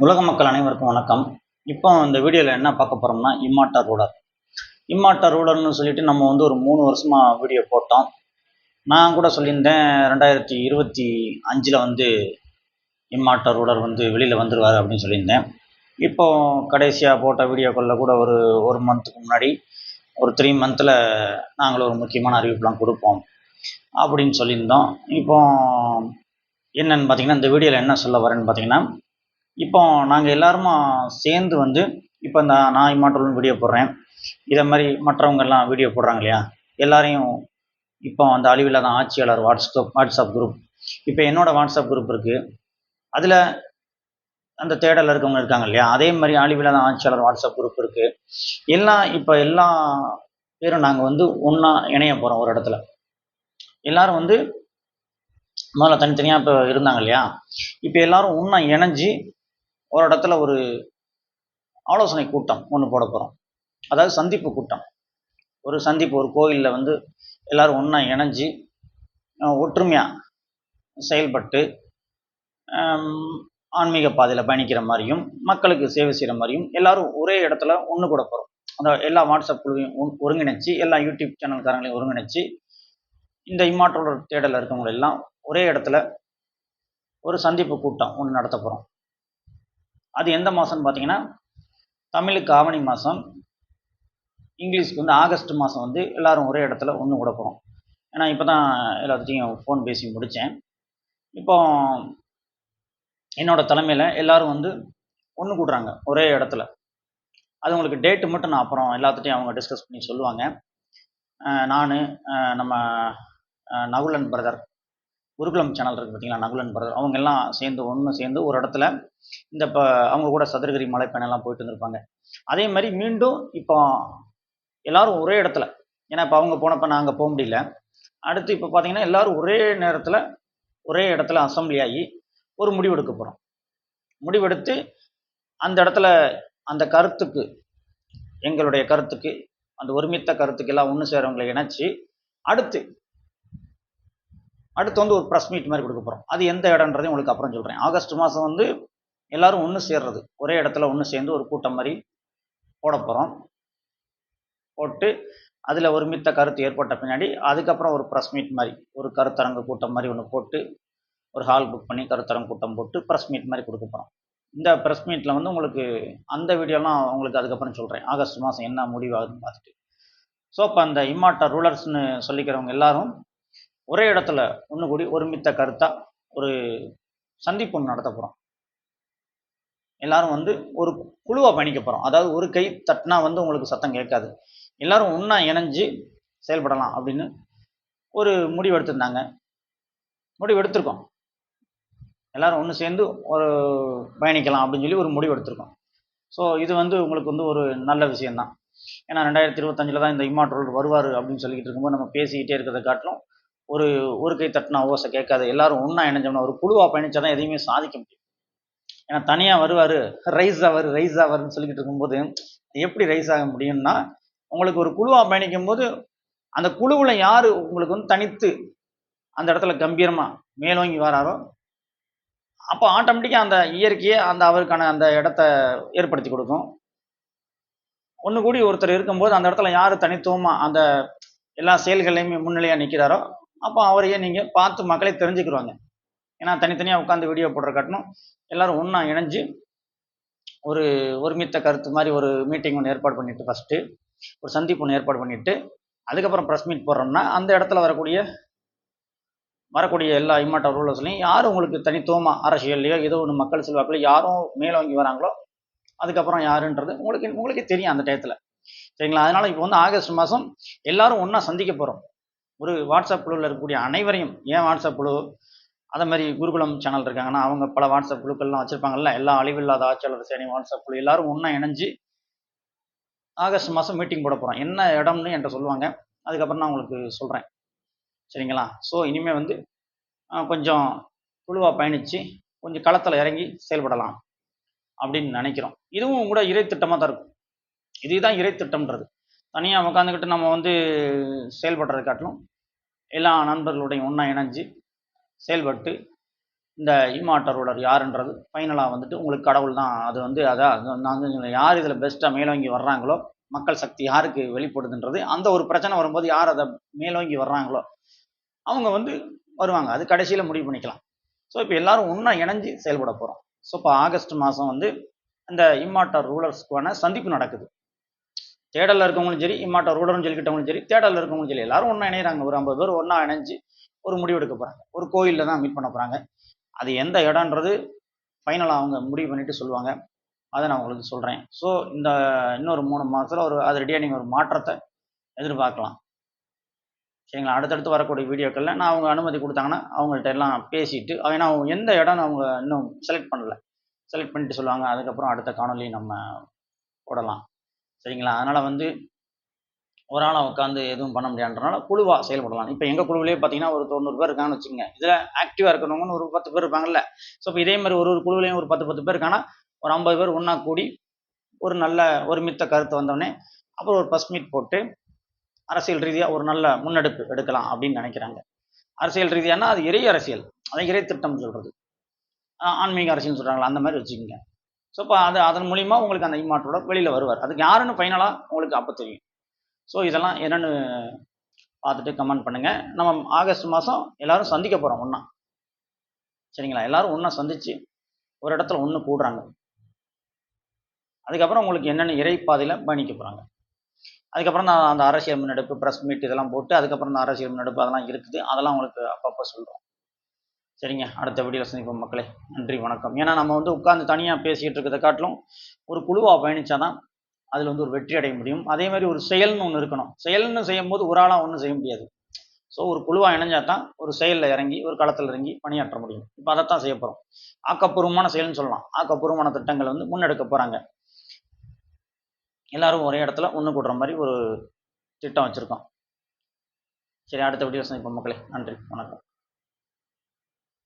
உலக மக்கள் அனைவருக்கும் வணக்கம். இப்போ இந்த வீடியோவில் என்ன பார்க்க போகிறோம்னா இம்மாட்டா ரூலர். இம்மாட்டா ரூலர்னு சொல்லிட்டு நம்ம வந்து ஒரு மூணு வருஷமாக வீடியோ போட்டோம். நான் கூட சொல்லியிருந்தேன் ரெண்டாயிரத்தி இருபத்தி அஞ்சில் வந்து இம்மாட்டா ரூலர் வந்து வெளியில் வந்துடுவார் அப்படின்னு சொல்லியிருந்தேன். இப்போ கடைசியாக போட்ட வீடியோக்களில் கூட ஒரு ஒரு மந்த்துக்கு முன்னாடி ஒரு த்ரீ மந்தில் நாங்கள் ஒரு முக்கியமான அறிவிப்புலாம் கொடுப்போம் அப்படின்னு சொல்லியிருந்தோம். இப்போ என்னன்னு பார்த்தீங்கன்னா இந்த வீடியோவில் என்ன சொல்ல வரேன்னு பார்த்தீங்கன்னா இப்போ நாங்கள் எல்லாருமா சேர்ந்து வந்து இப்போ இந்த நான் இம்மாட்டோல்னு வீடியோ போடுறேன். இதை மாதிரி மற்றவங்க எல்லாம் வீடியோ போடுறாங்க இல்லையா? எல்லாரையும் இப்போ அந்த அழிவில்லாத ஆட்சியாளர் வாட்ஸ்அப் வாட்ஸ்அப் குரூப் இப்போ என்னோடய வாட்ஸ்அப் குரூப் இருக்குது அதில் அந்த தேடலில் இருக்கவங்க இருக்காங்க இல்லையா? அதே மாதிரி அழிவில்லாத ஆட்சியாளர் வாட்ஸ்அப் குரூப் இருக்குது எல்லாம் இப்போ எல்லா பேரும் நாங்கள் வந்து ஒன்றா இணைய போகிறோம் ஒரு இடத்துல. எல்லாரும் வந்து முதல்ல தனித்தனியாக இப்போ இருந்தாங்க இல்லையா? இப்போ எல்லாரும் ஒன்றா இணைஞ்சு ஒரு இடத்துல ஒரு ஆலோசனை கூட்டம் ஒன்று போட போகிறோம் அதாவது சந்திப்பு கூட்டம். ஒரு சந்திப்பு ஒரு கோயிலில் வந்து எல்லோரும் ஒன்றா இணைஞ்சு ஒற்றுமையாக செயல்பட்டு ஆன்மீக பாதையில் பயணிக்கிற மாதிரியும் மக்களுக்கு சேவை செய்கிற மாதிரியும் எல்லாரும் ஒரே இடத்துல ஒன்று கூட போகிறோம் அந்த எல்லா வாட்ஸ்அப் குழுவையும் ஒருங்கிணைச்சு எல்லா யூடியூப் சேனல்காரங்களையும் ஒருங்கிணைச்சு இந்த இம்மாற்றோட தேடலில் இருக்கவங்களெல்லாம் ஒரே இடத்துல ஒரு சந்திப்பு கூட்டம் ஒன்று நடத்த போகிறோம் அது எந்த மாதம்னு பார்த்தீங்கன்னா தமிழுக்கு ஆவணி மாதம் இங்கிலீஷ்க்கு வந்து ஆகஸ்ட் மாதம் வந்து எல்லோரும் ஒரே இடத்துல ஒன்று கூட போகிறோம் ஏன்னா இப்போ தான் எல்லாத்தையும் ஃபோன் பேசி முடித்தேன் இப்போ என்னோடய தலைமையில் எல்லோரும் வந்து ஒன்று கூடுறாங்க ஒரே இடத்துல. அது உங்களுக்கு டேட்டு மட்டும் நான் அப்புறம் எல்லாத்துட்டையும் அவங்க டிஸ்கஸ் பண்ணி சொல்லுவாங்க. நான் நம்ம நகுலன் பிரதர் குருகுலம் சேனல் இருக்குது பார்த்தீங்களா நகுலன் பிரதர் அவங்க எல்லாம் சேர்ந்து ஒன்று சேர்ந்து ஒரு இடத்துல இந்த இப்போ அவங்க கூட சதுரகிரி மலை பயணம்லாம் போயிட்டு வந்திருப்பாங்க. அதே மாதிரி மீண்டும் இப்போ எல்லாரும் ஒரே இடத்துல ஏன்னா இப்போ அவங்க போனப்போ நாங்கள் போக முடியல. அடுத்து இப்போ பார்த்தீங்கன்னா எல்லாரும் ஒரே நேரத்தில் ஒரே இடத்துல அசம்பிளி ஆகி ஒரு முடிவெடுக்க போகிறோம் முடிவெடுத்து அந்த இடத்துல அந்த கருத்துக்கு எங்களுடைய கருத்துக்கு அந்த ஒருமித்த கருத்துக்கு எல்லாம் ஒன்று சேரவங்களை இணைச்சி அடுத்து அடுத்து வந்து ஒரு ப்ரெஸ் மீட் மாதிரி கொடுக்க போகிறோம் அது எந்த இடம்ன்றதையும் உங்களுக்கு அப்புறம் சொல்கிறேன் ஆகஸ்ட் மாதம் வந்து எல்லாரும் ஒன்று சேர்றது. ஒரே இடத்துல ஒன்று சேர்ந்து ஒரு கூட்டம் மாதிரி போட போகிறோம் போட்டு அதில் ஒருமித்த கருத்து ஏற்பட்ட பின்னாடி அதுக்கப்புறம் ஒரு ப்ரெஸ் மீட் மாதிரி ஒரு கருத்தரங்கு கூட்டம் மாதிரி ஒன்று போட்டு ஒரு ஹால் புக் பண்ணி கருத்தரங்கு கூட்டம் போட்டு ப்ரெஸ் மீட் மாதிரி கொடுக்க போகிறோம் இந்த ப்ரெஸ் மீட்டில் வந்து உங்களுக்கு அந்த வீடியோலாம் உங்களுக்கு அதுக்கப்புறம் சொல்கிறேன் ஆகஸ்ட் மாதம் என்ன முடிவாகுதுன்னு பார்த்துட்டு. ஸோ இப்போ அந்த இம்மாட்டா ரூலர்ஸ்னு சொல்லிக்கிறவங்க எல்லாரும் ஒரே இடத்துல ஒன்று கூடி ஒருமித்த கருத்தாக ஒரு சந்திப்பு ஒன்று நடத்த போகிறோம் எல்லாரும் வந்து ஒரு குழுவாக பயணிக்க போகிறோம் அதாவது ஒரு கை தட்டினா வந்து உங்களுக்கு சத்தம் கேட்காது. எல்லாரும் ஒன்றா இணைஞ்சு செயல்படலாம் அப்படின்னு ஒரு முடிவு எடுத்திருந்தாங்க. முடிவு எடுத்திருக்கோம். எல்லாரும் ஒன்று சேர்ந்து ஒரு பயணிக்கலாம் அப்படின்னு சொல்லி ஒரு முடிவு எடுத்திருக்கோம். ஸோ இது வந்து உங்களுக்கு வந்து ஒரு நல்ல விஷயம்தான். ஏன்னா ரெண்டாயிரத்தி இருபத்தஞ்சில் தான் இந்த இம்மாற்றோல் வருவார் அப்படின்னு சொல்லிக்கிட்டு இருக்கும்போது நம்ம பேசிக்கிட்டே இருக்கிறத காட்டிலும் ஒரு ஒரு கை தட்டினா ஓசை கேட்காது. எல்லாரும் ஒன்றா இணைஞ்சோம்னா ஒரு குழுவாக பயணிச்சா தான் எதையுமே சாதிக்க முடியும். ஏன்னா தனியாக வருவார் ரைஸ் ஆவார் ரைஸ் ஆவார்னு சொல்லிக்கிட்டு இருக்கும்போது எப்படி ரைஸ் ஆக முடியும்னா உங்களுக்கு ஒரு குழுவாக பயணிக்கும் போது அந்த குழுவில் யார் உங்களுக்கு வந்து தனித்து அந்த இடத்துல கம்பீரமாக மேலோங்கி வராரோ அப்போ ஆட்டோமேட்டிக்காக அந்த இயற்கையே அந்த அவருக்கான அந்த இடத்த ஏற்படுத்தி கொடுக்கும். ஒன்று கூடி ஒருத்தர் இருக்கும்போது அந்த இடத்துல யார் தனித்துவமாக அந்த எல்லா செயல்களையுமே முன்னிலையாக நிற்கிறாரோ அப்போ அவரையே நீங்கள் பார்த்து மக்களே தெரிஞ்சுக்கிருவாங்க ஏன்னா தனித்தனியாக உட்காந்து வீடியோ போடுற காட்டணும் எல்லாரும் ஒன்றா இணைஞ்சு ஒரு ஒருமித்த கருத்து மாதிரி ஒரு மீட்டிங் ஒன்று ஏற்பாடு பண்ணிட்டு ஃபஸ்ட்டு ஒரு சந்திப்பு ஒன்று ஏற்பாடு பண்ணிவிட்டு அதுக்கப்புறம் ப்ரெஸ் மீட் போடுறோம்னா அந்த இடத்துல வரக்கூடிய வரக்கூடிய எல்லா இம்மாட்ட ரூலர்ஸ்லையும் யார் உங்களுக்கு தனித்துவமாக அரசியல்லையோ ஏதோ ஒன்று மக்கள் செல்வாக்கில் யாரும் மேலோங்கி வராங்களோ அதுக்கப்புறம் யாருன்றது உங்களுக்கு உங்களுக்கே தெரியும் அந்த டயத்தில். சரிங்களா? அதனால் இப்போ வந்து ஆகஸ்ட் மாதம் எல்லாரும் ஒன்றா சந்திக்க போகிறோம் ஒரு வாட்ஸ்அப் குழுவில் இருக்கக்கூடிய அனைவரையும் ஏன் வாட்ஸ்அப் குழு அதே மாதிரி குருகுலம் சேனல் இருக்காங்கன்னா அவங்க பல வாட்ஸ்அப் குழுக்கள்லாம் வச்சுருப்பாங்கல்ல எல்லா அழிவில்லாத ஆட்சியாளர் சேனை வாட்ஸ்அப் குழு எல்லாரும் ஒன்றா இணைஞ்சு ஆகஸ்ட் மாதம் மீட்டிங் போட போகிறோம் என்ன இடம்னு என்கிட்ட சொல்லுவாங்க. அதுக்கப்புறம் நான் உங்களுக்கு சொல்கிறேன் சரிங்களா? ஸோ இனிமேல் வந்து கொஞ்சம் குழுவாக பயணித்து கொஞ்சம் களத்தில் இறங்கி செயல்படலாம் அப்படின்னு நினைக்கிறோம். இதுவும் கூட இறை திட்டமாக தான் இருக்கும். இதுதான் இறை திட்டம்ன்றது. தனியாக உட்காந்துக்கிட்டு நம்ம வந்து செயல்படுறது காட்டிலும் எல்லா நண்பர்களுடையும் ஒன்றா இணைஞ்சு செயல்பட்டு இந்த இம்மாட்டர் யாருன்றது ஃபைனலாக வந்துட்டு உங்களுக்கு கடவுள் தான். அது வந்து அதான் நாங்கள் யார் இதில் பெஸ்ட்டாக மேலோங்கி வர்றாங்களோ மக்கள் சக்தி யாருக்கு வெளிப்படுதுன்றது அந்த ஒரு பிரச்சனை வரும்போது யார் அதை மேலோங்கி வர்றாங்களோ அவங்க வந்து வருவாங்க. அது கடைசியில் முடிவு பண்ணிக்கலாம். ஸோ இப்போ எல்லாரும் ஒன்றா இணைஞ்சு செயல்பட போகிறோம் ஸோ இப்போ ஆகஸ்ட் மாதம் வந்து இந்த இம்மாட்டர் ரூலர்ஸ்க்கான சந்திப்பு நடக்குது. தேடலில் இருக்கவங்களும் சரி இம்மாட்ட ரூலர்னு சொல்லிக்கிட்டவங்களும் சரி தேடலில் இருக்கவங்களும் சரி எல்லாரும் ஒன்றா இணைகிறாங்க ஒரு ஐம்பது பேர் ஒன்றா இணைஞ்சு ஒரு முடிவு எடுக்க போகிறாங்க ஒரு கோயிலில் தான் மீட் பண்ண போகிறாங்க அது எந்த இடம்ன்றது ஃபைனலாக அவங்க முடிவு பண்ணிட்டு சொல்லுவாங்க. அதை நான் உங்களுக்கு சொல்கிறேன் ஸோ இந்த இன்னொரு மூணு மாதத்தில் ஒரு அதிரடியாக நீங்கள் ஒரு மாற்றத்தை எதிர்பார்க்கலாம். சரிங்களா? அடுத்தடுத்து வரக்கூடிய வீடியோக்களில் நான் அவங்க அனுமதி கொடுத்தாங்கன்னா அவங்கள்ட்ட எல்லாம் பேசிட்டு ஏன்னா அவங்க எந்த இடம்னு அவங்க இன்னும் செலக்ட் பண்ணல. செலக்ட் பண்ணிட்டு சொல்லுவாங்க. அதுக்கப்புறம் அடுத்த காணொலி நம்ம போடலாம். சரிங்களா? அதனால் வந்து ஒரு ஆளாக உட்காந்து எதுவும் பண்ண முடியாதுன்றனால குழுவாக செயல்படலாம். இப்போ எங்கள் குழுவிலே பார்த்தீங்கன்னா ஒரு தொண்ணூறு பேர் இருக்காங்கன்னு வச்சுங்க இதில் ஆக்டிவாக இருக்கணும்னு ஒரு பத்து பேர் இருப்பாங்கல்ல. ஸோ இப்போ இதே மாதிரி ஒரு ஒரு குழுவிலையும் ஒரு பத்து பத்து பேர் இருக்காங்கன்னா ஒரு ஐம்பது பேர் ஒன்றா கூடி ஒரு நல்ல ஒரு மித்த கருத்து வந்தோடனே அப்புறம் ஒரு பஸ் மீட் போட்டு அரசியல் ரீதியாக ஒரு நல்ல முன்னெடுப்பு எடுக்கலாம் அப்படின்னு நினைக்கிறாங்க. அரசியல் ரீதியானா அது இறை அரசியல். அதை இறை திட்டம் சொல்கிறது ஆன்மீக அரசியல் சொல்கிறாங்களா அந்த மாதிரி வச்சுக்கோங்க. ஸோ இப்போ அது அதன் மூலிமா உங்களுக்கு அந்த இம்மாற்றோட வெளியில் வருவார். அதுக்கு யாருன்னு ஃபைனலாக உங்களுக்கு அப்போ தெரியும். ஸோ இதெல்லாம் என்னென்னு பார்த்துட்டு கமெண்ட் பண்ணுங்கள் நம்ம ஆகஸ்ட் மாதம் எல்லோரும் சந்திக்க போகிறோம் ஒன்றா சரிங்களா? எல்லோரும் ஒன்றா சந்தித்து ஒரு இடத்துல ஒன்று கூடுறாங்க அதுக்கப்புறம் உங்களுக்கு என்னென்ன இறைப்பாதையில் பயணிக்க போகிறாங்க அதுக்கப்புறம் நான் அந்த அரசியல் முன்னெடுப்பு ப்ரெஸ் மீட் இதெல்லாம் போட்டு அதுக்கப்புறம் அந்த அரசியல் முன்னெடுப்பு அதெல்லாம் இருக்குது. அதெல்லாம் உங்களுக்கு அப்பப்போ சொல்கிறோம் சரிங்க. அடுத்த வீடியோவில் சந்திப்போம் மக்களே. நன்றி வணக்கம். ஏன்னா நம்ம வந்து உட்காந்து தனியாக பேசிகிட்டு இருக்கிறத காட்டிலும் ஒரு குழுவாக பயணித்தாதான் அதில் வந்து ஒரு வெற்றி அடைய முடியும். அதே மாதிரி ஒரு செயல்னு ஒன்று இருக்கணும். செயல்னு செய்யும் போது ஒரு ஆளாக ஒன்றும் செய்ய முடியாது. ஸோ ஒரு குழுவாக இணைஞ்சால் தான் ஒரு செயலில் இறங்கி ஒரு களத்தில் இறங்கி பணியாற்ற முடியும். இப்போ அதைத்தான் செய்ய போகிறோம் ஆக்கப்பூர்வமான செயல்னு சொல்லலாம். ஆக்கப்பூர்வமான திட்டங்கள் வந்து முன்னெடுக்க போகிறாங்க எல்லாரும் ஒரே இடத்துல ஒன்று கூடுற மாதிரி ஒரு திட்டம் வச்சுருக்கோம். சரி அடுத்த வீடியோ சந்திப்போம் மக்களே. நன்றி வணக்கம்.